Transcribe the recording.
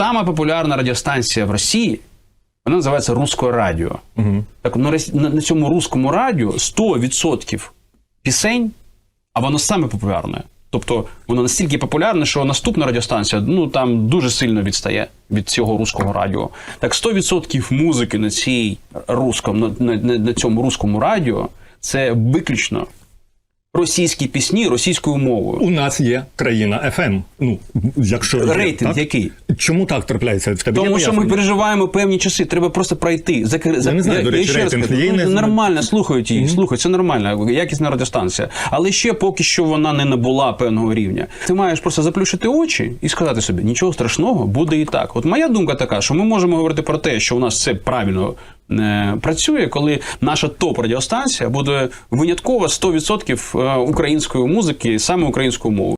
сама популярна радіостанція в Росії, вона називається Руське Радіо. Угу. Так на, на, на цьому руському радіо 100% пісень, а воно саме популярне. Тобто воно настільки популярне, що наступна радіостанція ну там дуже сильно відстає від цього руського радіо. Так 100% музики на цій русском, на, на, на цьому руському радіо це виключно російські пісні російською мовою. У нас є країна FM. Ну, якщо Рейтинг так? який? Чому так трапляється? В тебе Тому що ми переживаємо певні часи, треба просто пройти. Закр... Я не знаю, до речі, рейтинг є, ну, не нормально, слухають її, слухають, це нормально, якісна радіостанція. Але ще поки що вона не набула певного рівня. Ти маєш просто заплющити очі і сказати собі, нічого страшного, буде і так. От моя думка така, що ми можемо говорити про те, що у нас це правильно працює, коли наша топ-радіостанція буде винятково 100% е, української музики, саме українською мовою.